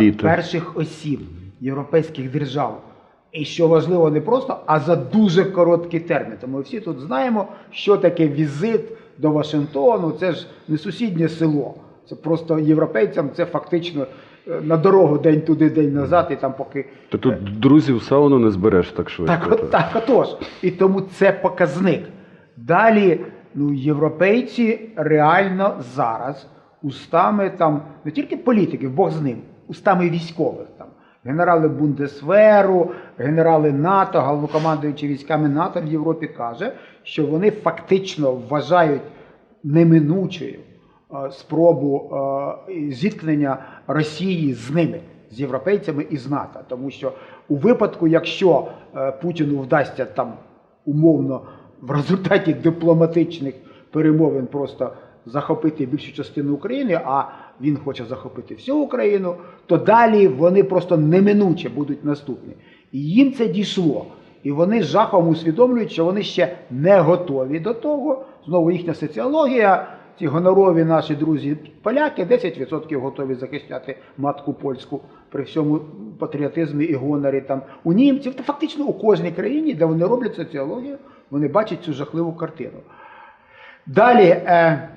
еліти. перших осіб європейських держав. І що важливо, не просто, а за дуже короткий термін. Тому ми всі тут знаємо, що таке візит до Вашингтону. Це ж не сусіднє село. Це просто європейцям це фактично е, на дорогу день туди, день назад, і там поки Та тут друзів в сауну не збереш так швидко. так, от, так, отож. І тому це показник. Далі, ну, європейці реально зараз устами там не тільки політиків, Бог з ним, устами військових там. Генерали Бундесверу, генерали НАТО, головнокомандуючи військами НАТО в Європі каже, що вони фактично вважають неминучою е, спробу е, зіткнення Росії з ними, з європейцями і з НАТО. Тому що у випадку, якщо е, Путіну вдасться там умовно в результаті дипломатичних перемовин просто захопити більшу частину України, а він хоче захопити всю Україну, то далі вони просто неминуче будуть наступні. І їм це дійшло. І вони з жахом усвідомлюють, що вони ще не готові до того. Знову їхня соціологія, ці гонорові наші друзі поляки, 10% готові захищати матку польську при всьому патріотизмі і гонорі там у німців, та фактично у кожній країні, де вони роблять соціологію, вони бачать цю жахливу картину. Далі е,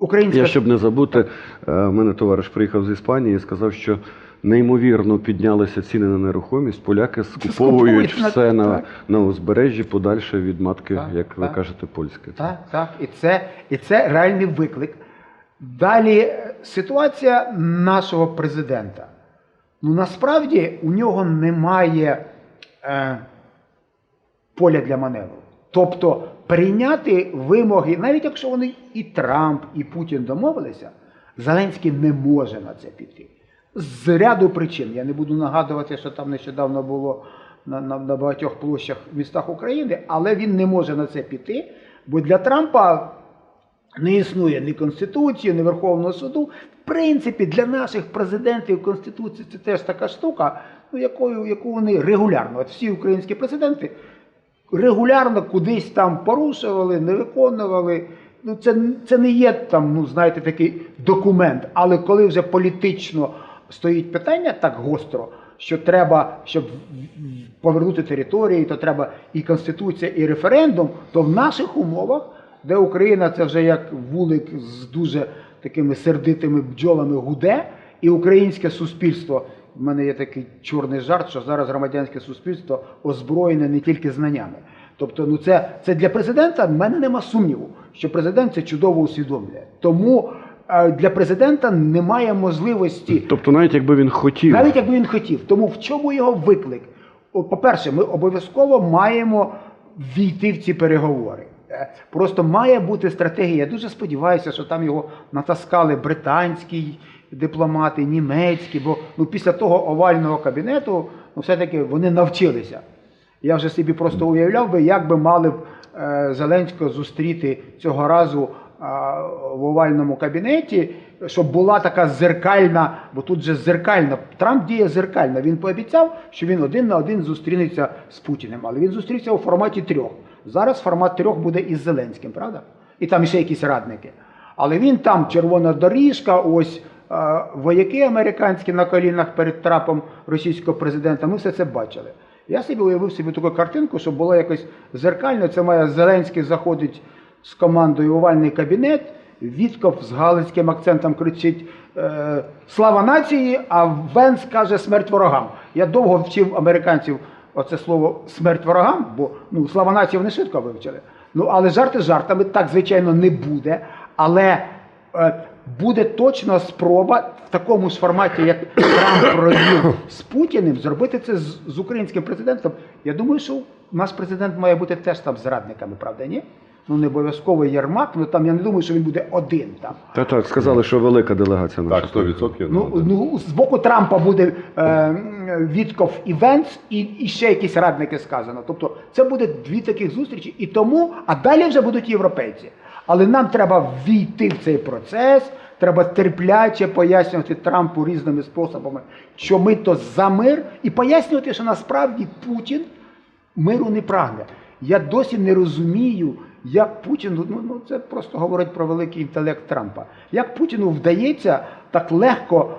українська Я щоб не забути, е, в мене товариш приїхав з Іспанії і сказав, що неймовірно піднялися ціни на нерухомість. Поляки скуповують Скуповують, все на, так. на узбережжі подальше від матки, Так, як ви так. кажете, польське. Так, так. І це, і це реальний виклик. Далі е, ситуація нашого президента. Ну насправді у нього немає е, поля для маневру. Тобто прийняти вимоги, навіть якщо вони і Трамп, і Путін домовилися, Зеленський не може на це піти. З ряду причин. Я не буду нагадувати, що там нещодавно було на, на, на багатьох площах в містах України, але він не може на це піти, бо для Трампа не існує ні Конституції, ні Верховного суду. В принципі, для наших президентів Конституція це теж така штука, ну, якою, яку вони регулярно, от всі українські президенти регулярно кудись там порушували, не виконували. Ну, це, це не є там, ну, знаєте, такий документ. Але коли вже політично стоїть питання так гостро, що треба, щоб повернути території, то треба і Конституція, і референдум, то в наших умовах, де Україна це вже як вулик з дуже такими сердитими бджолами гуде, і українське суспільство. В мене є такий чорний жарт, що зараз громадянське суспільство озброєне не тільки знаннями. Тобто, ну це, це для президента в мене нема сумніву, що президент це чудово усвідомлює. Тому е, для президента немає можливості Тобто, навіть якби він хотів, навіть якби він хотів. Тому в чому його виклик? По-перше, ми обов'язково маємо війти в ці переговори. Е, Просто має бути стратегія. Я дуже сподіваюся, що там його натаскали британські дипломати, німецькі, бо ну, після того овального кабінету ну, все-таки вони навчилися. Я вже собі просто уявляв би, як би мали б е, Зеленського зустріти цього разу е, в овальному кабінеті, щоб була така зеркальна, бо тут же зеркальна. Трамп діє зеркально. Він пообіцяв, що він один на один зустрінеться з Путіним, але він зустрівся у форматі трьох. Зараз формат трьох буде із Зеленським, правда? І там ще якісь радники. Але він там червона доріжка, ось вояки американські на колінах перед трапом російського президента. Ми все це бачили. Я собі уявив собі таку картинку, щоб було якось зеркально. Це має Зеленський заходить з командою овальний кабінет. Вітков з галицьким акцентом кричить е, Слава нації! А Венс каже смерть ворогам. Я довго вчив американців оце слово смерть ворогам, бо ну, слава нації вони швидко вивчили. Ну, але жарти жартами, так, звичайно, не буде. Але е, буде точно спроба в такому ж форматі, як Трамп провів з Путіним, зробити це з, з українським президентом. Я думаю, що наш президент має бути теж там зрадниками, правда, ні? Ну, не обов'язково Єрмак, ну там я не думаю, що він буде один там. та так сказали, що велика делегація наша. Так, 100%. Ну, ну, з боку Трампа буде е, Вітков і Венц, і, і ще якісь радники сказано. Тобто це буде дві таких зустрічі, і тому, а далі вже будуть європейці. Але нам треба війти в цей процес, треба терпляче пояснювати Трампу різними способами, що ми то за мир, і пояснювати, що насправді Путін миру не прагне. Я досі не розумію, як Путіну, ну, ну це просто говорить про великий інтелект Трампа. Як Путіну вдається так легко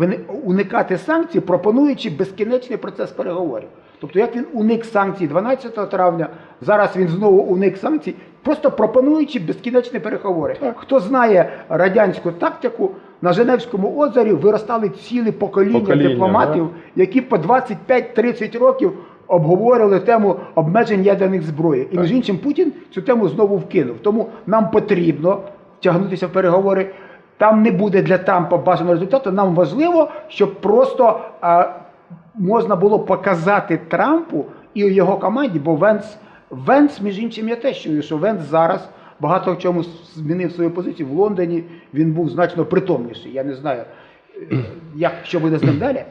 е, уникати санкцій, пропонуючи безкінечний процес переговорів. Тобто, як він уник санкцій 12 травня, зараз він знову уник санкцій, просто пропонуючи безкінечні переговори. Хто знає радянську тактику, на Женевському озері виростали цілі покоління, Покоління, дипломатів, які по 25-30 років обговорювали тему обмежень ядерних зброї. І між іншим Путін цю тему знову вкинув. Тому нам потрібно тягнутися в переговори. Там не буде для Трампа бажаного результату. Нам важливо, щоб просто а, можна було показати Трампу і його команді, бо Венс, Венс, між іншим, я теж чую, що Венс зараз багато в чому змінив свою позицію в Лондоні. Він був значно притомніший. Я не знаю, е, як що буде з ним далі.